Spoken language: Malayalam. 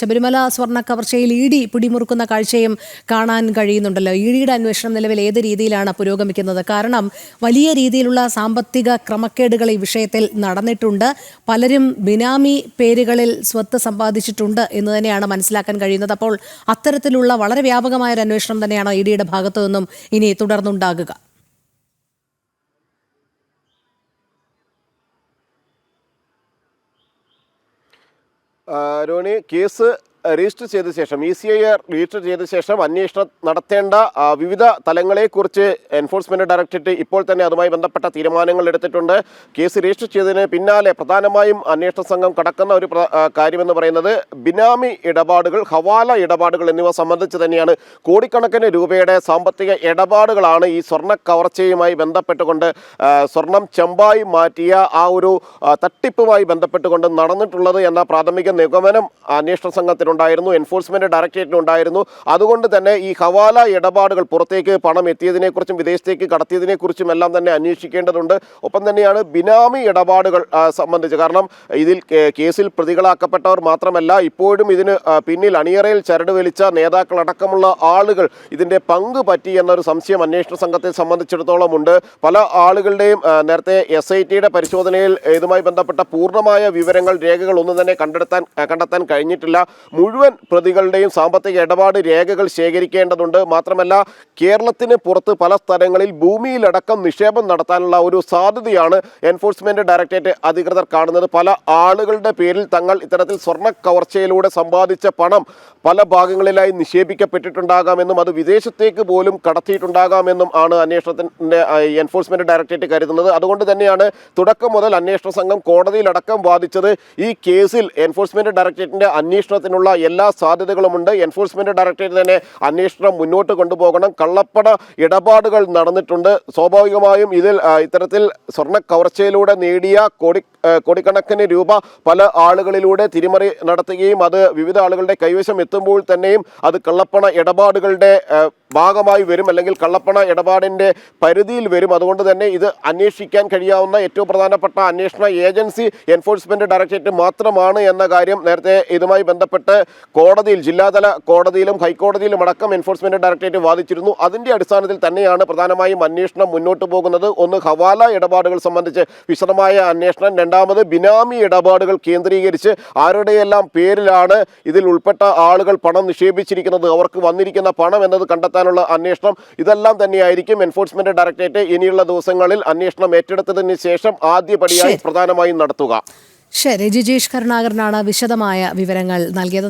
ശബരിമല സ്വർണ കവർച്ചയിൽ ഇ ഡി പിടിമുറുക്കുന്ന കാഴ്ചയും കാണാൻ കഴിയുന്നുണ്ടല്ലോ. ഇ ഡിയുടെ അന്വേഷണം നിലവിൽ ഏത് രീതിയിലാണ് പുരോഗമിക്കുന്നത്? കാരണം വലിയ രീതിയിലുള്ള സാമ്പത്തിക ക്രമക്കേടുകൾ ഈ വിഷയത്തിൽ നടന്നിട്ടുണ്ട്. പലരും ബിനാമി പേരുകളിൽ സ്വത്ത് സമ്പാദിച്ചിട്ടുണ്ട് എന്ന് തന്നെയാണ് മനസ്സിലാക്കാൻ കഴിയുന്നത്. അപ്പോൾ അത്തരത്തിലുള്ള വളരെ വ്യാപകമായ ഒരു അന്വേഷണം തന്നെയാണ് ഇ ഡിയുടെ ഭാഗത്തു നിന്നും ഇനി തുടർന്നുണ്ടാകുക. രോണി കേസ് രജിസ്റ്റർ ചെയ്ത ശേഷം ഇ സി ഐ രജിസ്റ്റർ ചെയ്ത ശേഷം അന്വേഷണം നടത്തേണ്ട വിവിധ തലങ്ങളെക്കുറിച്ച് എൻഫോഴ്സ്മെന്റ് ഡയറക്ടറേറ്റ് ഇപ്പോൾ തന്നെ അതുമായി ബന്ധപ്പെട്ട തീരുമാനങ്ങൾ എടുത്തിട്ടുണ്ട്. കേസ് രജിസ്റ്റർ ചെയ്തതിന് പിന്നാലെ പ്രധാനമായും അന്വേഷണ സംഘം കടക്കുന്ന ഒരു കാര്യമെന്ന് പറയുന്നത് ബിനാമി ഇടപാടുകൾ ഹവാല ഇടപാടുകൾ എന്നിവ സംബന്ധിച്ച് തന്നെയാണ്. കോടിക്കണക്കിന് രൂപയുടെ സാമ്പത്തിക ഇടപാടുകളാണ് ഈ സ്വർണ കവർച്ചയുമായി ബന്ധപ്പെട്ടുകൊണ്ട് സ്വർണം ചെമ്പായി മാറ്റിയ ആ ഒരു തട്ടിപ്പുമായി ബന്ധപ്പെട്ടുകൊണ്ട് നടന്നിട്ടുള്ളത് എന്ന പ്രാഥമിക നിഗമനം അന്വേഷണ സംഘത്തിനുണ്ടായിരുന്നു എൻഫോഴ്സ്മെന്റ് ഡയറക്ടറേറ്റിനുണ്ടായിരുന്നു അതുകൊണ്ട് തന്നെ ഈ ഹവാല ഇടപാടുകൾ പുറത്തേക്ക് പണം എത്തിയതിനെക്കുറിച്ചും വിദേശത്തേക്ക് കടത്തിയതിനെക്കുറിച്ചും എല്ലാം തന്നെ അന്വേഷിക്കേണ്ടതുണ്ട്. ഒപ്പം തന്നെയാണ് ബിനാമി ഇടപാടുകൾ സംബന്ധിച്ച്. കാരണം ഇതിൽ കേസിൽ പ്രതികളാക്കപ്പെട്ടവർ മാത്രമല്ല ഇപ്പോഴും ഇതിന് പിന്നിൽ അണിയറയിൽ ചരട് വലിച്ച നേതാക്കളടക്കമുള്ള ആളുകൾ ഇതിന്റെ പങ്ക് പറ്റി എന്നൊരു സംശയം അന്വേഷണ സംഘത്തെ സംബന്ധിച്ചിടത്തോളം ഉണ്ട്. പല ആളുകളുടെയും നേരത്തെ എസ് ഐ ടിയുടെ പരിശോധനയിൽ ഇതുമായി ബന്ധപ്പെട്ട പൂർണമായ വിവരങ്ങൾ രേഖകൾ ഒന്നും തന്നെ കണ്ടെത്താൻ കണ്ടെത്താൻ കഴിഞ്ഞിട്ടില്ല. മുഴുവൻ പ്രതികളുടെയും സാമ്പത്തിക ഇടപാട് രേഖകൾ ശേഖരിക്കേണ്ടതുണ്ട്. മാത്രമല്ല കേരളത്തിന് പുറത്ത് പല സ്ഥലങ്ങളിൽ ഭൂമിയിലടക്കം നിക്ഷേപം നടത്താനുള്ള ഒരു സാധ്യതയാണ് എൻഫോഴ്സ്മെന്റ് ഡയറക്ടറേറ്റ് അധികൃതർ കാണുന്നത്. പല ആളുകളുടെ പേരിൽ തങ്ങൾ ഇത്തരത്തിൽ സ്വർണ കവർച്ചയിലൂടെ സമ്പാദിച്ച പണം പല ഭാഗങ്ങളിലായി നിക്ഷേപിക്കപ്പെട്ടിട്ടുണ്ടാകാമെന്നും അത് വിദേശത്തേക്ക് പോലും കടത്തിയിട്ടുണ്ടാകാമെന്നും ആണ് അന്വേഷണത്തിന്റെ എൻഫോഴ്സ്മെന്റ് ഡയറക്ടറേറ്റ് കരുതുന്നത്. അതുകൊണ്ട് തന്നെയാണ് തുടക്കം മുതൽ അന്വേഷണ സംഘം കോടതിയിലടക്കം വാദിച്ചത് ഈ കേസിൽ എൻഫോഴ്സ്മെന്റ് ഡയറക്ടറേറ്റിന്റെ അന്വേഷണത്തിനുള്ള എല്ലാ സാധ്യതകളുമുണ്ട്. എൻഫോഴ്സ്മെന്റ് ഡയറക്ടറേറ്റ് തന്നെ അന്വേഷണം മുന്നോട്ട് കൊണ്ടുപോകണം. കള്ളപ്പട ഇടപാടുകൾ നടന്നിട്ടുണ്ട്. സ്വാഭാവികമായും ഇതിൽ ഇത്തരത്തിൽ സ്വർണ കവർച്ചയിലൂടെ നേടിയ കോടി കോടിക്കണക്കിന് രൂപ പല ആളുകളിലൂടെ തിരിമറി നടത്തുകയും അത് വിവിധ ആളുകളുടെ കൈവശം എത്തുമ്പോൾ തന്നെയും അത് കള്ളപ്പണ ഇടപാടുകളുടെ ഭാഗമായി വരും അല്ലെങ്കിൽ കള്ളപ്പണ ഇടപാടിന്റെ പരിധിയിൽ വരും. അതുകൊണ്ട് തന്നെ ഇത് അന്വേഷിക്കാൻ കഴിയാവുന്ന ഏറ്റവും പ്രധാനപ്പെട്ട അന്വേഷണ ഏജൻസി എൻഫോഴ്സ്മെന്റ് ഡയറക്ടറേറ്റ് മാത്രമാണ് എന്ന കാര്യം നേരത്തെ ഇതുമായി ബന്ധപ്പെട്ട് കോടതിയിൽ ജില്ലാതല കോടതിയിലും ഹൈക്കോടതിയിലും അടക്കം എൻഫോഴ്സ്മെന്റ് ഡയറക്ടറേറ്റ് വാദിച്ചിരുന്നു. അതിന്റെ അടിസ്ഥാനത്തിൽ തന്നെയാണ് പ്രധാനമായും അന്വേഷണം മുന്നോട്ട് പോകുന്നത്. ഒന്ന് ഹവാല ഇടപാടുകൾ സംബന്ധിച്ച് വിശദമായ അന്വേഷണം. രണ്ടാമത് ബിനാമി ഇടപാടുകൾ കേന്ദ്രീകരിച്ച് ആരുടെയെല്ലാം പേരിലാണ് ഇതിൽ ഉൾപ്പെട്ട ആളുകൾ പണം നിക്ഷേപിച്ചിരിക്കുന്നത്. അവർക്ക് വന്നിരിക്കുന്ന പണം എന്നത് കണ്ടെത്താനുള്ള അന്വേഷണം ഇതെല്ലാം തന്നെയായിരിക്കും എൻഫോഴ്സ്മെന്റ് ഡയറക്ടറേറ്റ് ഇനിയുള്ള ദിവസങ്ങളിൽ അന്വേഷണം ഏറ്റെടുത്തതിന് ശേഷം ആദ്യപടിയായി പടിയായി പ്രധാനമായും നടത്തുക. ശരി ജിജീഷ് കരുണാകരനാണ് വിശദമായ വിവരങ്ങൾ നൽകിയത്.